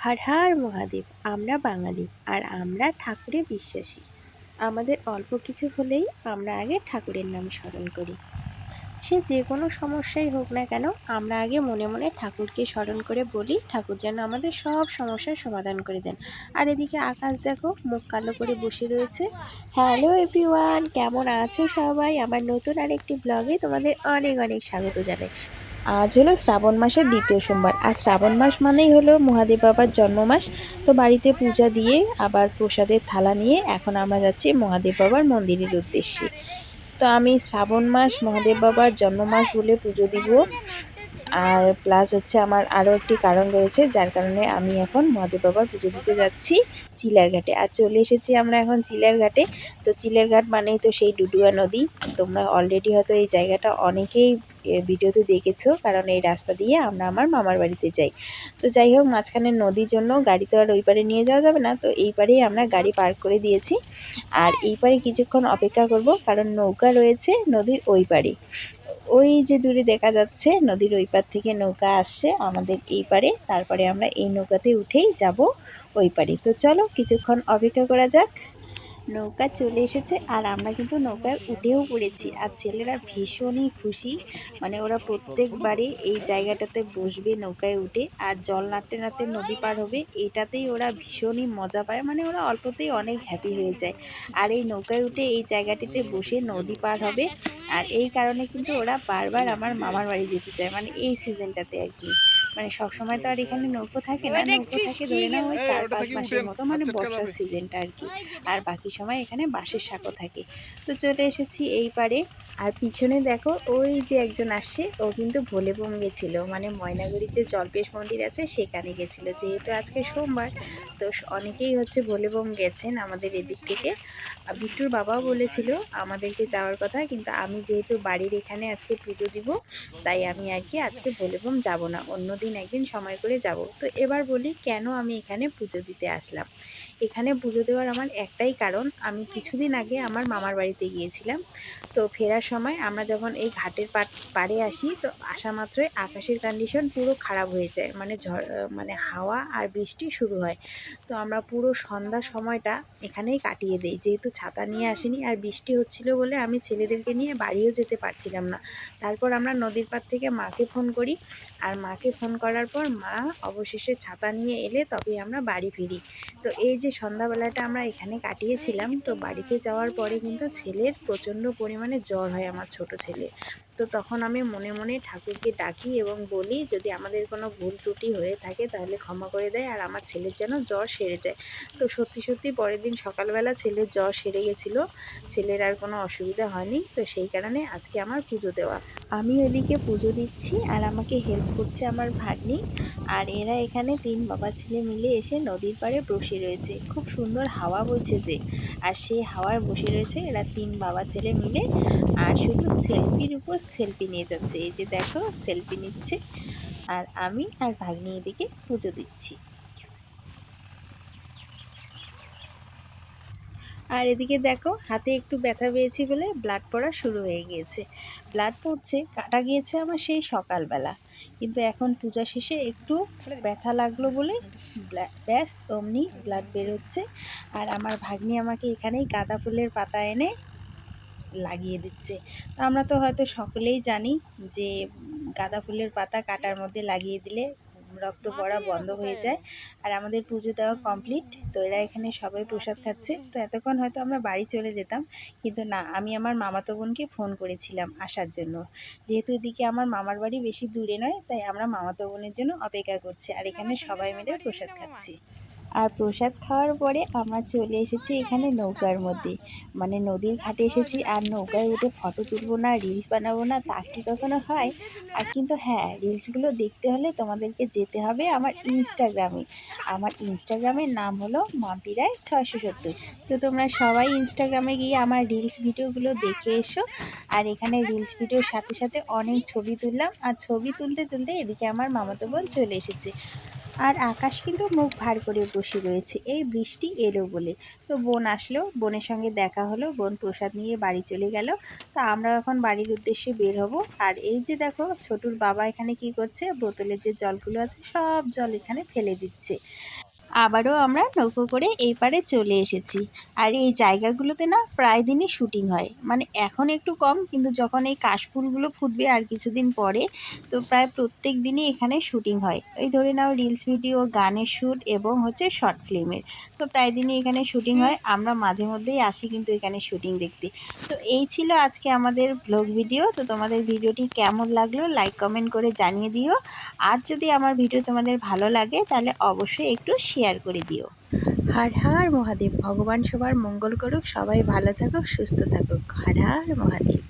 হার হার মহাদেব, আমরা বাঙালি আর আমরা ঠাকুরে বিশ্বাসী। আমাদের অল্প কিছু হলেই আমরা আগে ঠাকুরের নাম স্মরণ করি। সে যে কোনো সমস্যাই হোক না কেন, আমরা আগে মনে মনে ঠাকুরকে স্মরণ করে বলি, ঠাকুর যেন আমাদের সব সমস্যার সমাধান করে দেন। আর এদিকে আকাশ দেখো, মুখ কালো করে বসে রয়েছে। হ্যালো এভরিওয়ান, কেমন আছো সবাই? আমার নতুন আরেকটি ব্লগে তোমাদের অনেক অনেক স্বাগত জানাই। আজ হলো শ্রাবণ মাসের দ্বিতীয় সোমবার। আর শ্রাবণ মাস মানেই হলো মহাদেব বাবার জন্ম মাস তো বাড়িতে পূজা দিয়ে আবার প্রসাদের থালা নিয়ে এখন আমরা যাচ্ছি মহাদেব বাবার মন্দিরের উদ্দেশ্যে। তো আমি শ্রাবণ মাস, মহাদেব বাবার জন্ম মাস বলে পুজো দিব। আর প্লাস হচ্ছে আমার আরও একটি কারণ রয়েছে, যার কারণে আমি এখন মহাদেব বাবার পুজো দিতে যাচ্ছি চিলার ঘাটে আর চলে এসেছি আমরা এখন চিলার ঘাটে তো চিলার ঘাট মানেই তো সেই ডুডুয়া নদী। তোমরা অলরেডি হয়তো এই জায়গাটা অনেকেই ভিডিওতে দেখেছ, কারণ এই রাস্তা দিয়ে আমরা আমার মামার বাড়িতে যাই। তো যাই হোক, মাঝখানে নদীর জন্য গাড়ি তো আর ওই পারে নিয়ে যাওয়া যাবে না, তো এই পারেই আমরা গাড়ি পার্ক করে দিয়েছি। আর এই পারে কিছুক্ষণ অপেক্ষা করব, কারণ নৌকা রয়েছে নদীর ওই পারে। ওই যে দূরে দেখা যাচ্ছে, নদীর ওই পার থেকে নৌকা আসছে আমাদের এই পারে, তারপরে আমরা এই নৌকাতে উঠেই যাব ওই পারে। তো চলো, কিছুক্ষণ অপেক্ষা করা যাক। নৌকা চলে এসেছে আর আমরা কিন্তু নৌকায় উঠেও পড়েছি আর ছেলেরা ভীষণই খুশি। মানে ওরা প্রত্যেকবারই এই জায়গাটাতে বসবে নৌকায় উঠে আর জল নাড়তে নাড়তে নদী পার হবে। এটাতেই ওরা ভীষণই মজা পায়। মানে ওরা অল্পতেই অনেক হ্যাপি হয়ে যায়। আর এই নৌকায় উঠে এই জায়গাটিতে বসে নদী পার হবে। আর এই কারণে কিন্তু ওরা বারবার আমার মামার বাড়ি যেতে চায়। মানে এই সিজনটাতে আর কি। মানে সবসময় তো আর এখানে নৌকো থাকে না নৌকো থাকে ধরে না ওই চার পাঁচ মাসের মতো মানে বর্ষার সিজনটা আর কি। আর বাকি সময় এখানে বাঁশের শাকও থাকে। তো চলে এসেছি এই পারে। আর পিছনে দেখো ওই যে একজন আসছে ও কিন্তু ভোলে বোম গেছিল। মানে ময়নাগুড়ির যে জলপেশ মন্দির আছে সেখানে গেছিল। যেহেতু আজকে সোমবার তো অনেকেই হচ্ছে ভোলে বোম গেছেন আমাদের এদিক থেকে। বিট্টুর বাবাও বলেছিল আমাদেরকে যাওয়ার কথা কিন্তু আমি যেহেতু বাড়ির এখানে আজকে পুজো দিব তাই আমি আর কি আজকে ভোলে বোম যাব না। অন্য দিন একদিন সময় করে যাব। তো এবার বলি কেন আমি এখানে পুজো দিতে আসলাম? এখানে পুজো দেওয়ার আমার একটাই কারণ, আমি কিছুদিন আগে আমার মামার বাড়িতে গিয়েছিলাম। তো ফেরার সময় আমরা যখন এই ঘাটের পাড়ে আসি, তো আসা মাত্রই আকাশের কন্ডিশন পুরো খারাপ হয়ে যায়। মানে ঝড় মানে হাওয়া আর বৃষ্টি শুরু হয়। তো আমরা পুরো সন্ধ্যা সময়টা এখানেই কাটিয়ে দিই। যেহেতু ছাতা নিয়ে আসিনি আর বৃষ্টি হচ্ছিল বলে আমি ছেলেদেরকে নিয়ে বাড়িও যেতে পারছিলাম না। তারপর আমরা নদীর পাড় থেকে মাকে ফোন করি। আর মাকে ফোন করার পর মা অবশেষে ছাতা নিয়ে এলে তবে আমরা বাড়ি ফিরি। তো এই যে সন্ধ্যাবেলাটা আমরা এখানে কাটিয়েছিলাম। তো বাড়িতে যাওয়ার পরে কিন্তু ছেলের প্রচণ্ড পরিমাণে জ্বর হয় আমার ছোট ছেলে। তো তখন আমি মনে মনে ঠাকুরকে ডাকি এবং বলি, যদি আমাদের কোনো ভুল ত্রুটি হয়ে থাকে তাহলে ক্ষমা করে দেয় আর আমার ছেলের যেন জ্বর সেরে যায়। তো সত্যি সত্যি পরের দিন সকালবেলা ছেলের জ্বর সেরে গেছিল। ছেলের আর কোনো অসুবিধা হয়নি। তো সেই কারণে আজকে আমার পুজো দেওয়া। আমি ওদিকে পুজো দিচ্ছি আর আমাকে হেল্প করছে আমার ভাগ্নি। আর এরা এখানে তিন বাবা ছেলে মিলে এসে নদীর পাড়ে বসে রয়েছে। খুব সুন্দর হাওয়া বইছে যে। আর সেই হাওয়ায় বসে রয়েছে এরা তিন বাবা ছেলে মিলে। আর শুধু সেলফির উপর সেলফি নিয়ে যাচ্ছে। এই যে দেখো সেলফি নিচ্ছে। আর আমি আর ভাগ্নি এদিকে পুজো দিচ্ছি। আর এদিকে দেখো, হাতে একটু ব্যথা পেয়েছি বলে ব্লাড পড়া শুরু হয়ে গিয়েছে। ব্লাড পড়ছে, কাটা গিয়েছে আমার সেই সকালবেলা। কিন্তু এখন পূজা শেষে একটু ব্যথা লাগল বলে ব্যাস, অমনি ব্লাড বেরোচ্ছে। আর আমার ভাগ্নি আমাকে এখানেই গাঁদা ফুলের পাতা এনে লাগিয়ে দিচ্ছে। তো আমরা তো হয়তো সকলেই জানি যে গাঁদা ফুলের পাতা কাটার মধ্যে লাগিয়ে দিলে রক্ত পড়া বন্ধ হয়ে যায়। আর আমাদের পুজো দেওয়া কমপ্লিট তো এরা এখানে সবাই প্রসাদ খাচ্ছে। তো এতক্ষণ হয়তো আমরা বাড়ি চলে যেতাম কিন্তু না আমি আমার মামাতো বোনকে ফোন করেছিলাম আসার জন্য। যেহেতু এদিকে আমার মামার বাড়ি বেশি দূরে নয় তাই আমরা মামাতো বোনের জন্য অপেক্ষা করছি। আর এখানে সবাই মিলে প্রসাদ খাচ্ছি। আর প্রসাদ খাওয়ার পরে আমরা চলে এসেছি এখানে নৌকার মধ্যে। মানে নদীর ঘাটে এসেছি আর নৌকায় উঠে ফটো তুলবো না রিলস বানাবো না, তা কি কখনো হয়? আর কিন্তু হ্যাঁ রিলসগুলো দেখতে হলে তোমাদেরকে যেতে হবে আমার ইনস্টাগ্রামে আমার ইনস্টাগ্রামের নাম হলো মাম্পি রায় ছয়শো সত্তর। তো তোমরা সবাই ইনস্টাগ্রামে গিয়ে আমার রিলস ভিডিওগুলো দেখে এসো। আর এখানে রিলস ভিডিওর সাথে সাথে অনেক ছবি তুললাম। আর ছবি তুলতে তুলতে এদিকে আমার মামাতো বোন চলে এসেছে। আর আকাশ কিন্তু মুখ ভার করে বসে রয়েছে। এই বৃষ্টি এলো বলে। তো বোন আসলো। বোনের সঙ্গে দেখা হলো। বোন প্রসাদ নিয়ে বাড়ি চলে গেল। তো আমরা এখন বাড়ির উদ্দেশ্যে বের হব। আর এই যে দেখো, ছোটুর বাবা এখানে কি করছে? বোতলের যে জলগুলো আছে, সব জল এখানে ফেলে দিচ্ছে। আবারও আমরা নৌকো করে এই পারে চলে এসেছি। আর এই জায়গাগুলোতে না প্রায় দিনই শুটিং হয়। মানে এখন একটু কম, কিন্তু যখন এই কাশফুলগুলো ফুটবে আর কিছুদিন পরে, তো প্রায় প্রত্যেক দিনই এখানে শুটিং হয়। এই ধরে নাও রিলস ভিডিও, গানের শ্যুট এবং হচ্ছে শর্ট ফিল্মের। তো প্রায় দিনই এখানে শুটিং হয়। আমরা মাঝে মধ্যেই আসি কিন্তু এখানে শুটিং দেখতে। তো এই ছিল আজকে আমাদের ব্লগ ভিডিও। তো তোমাদের ভিডিওটি কেমন লাগল লাইক, কমেন্ট করে জানিয়ে দিও। আর যদি আমার ভিডিও তোমাদের ভালো লাগে, তাহলে অবশ্যই একটু শেয়ার করে দিও। হর হর মহাদেব, ভগবান সবার মঙ্গল করুক, সবাই ভালো থাকুক, সুস্থ থাকুক। হর হর মহাদেব।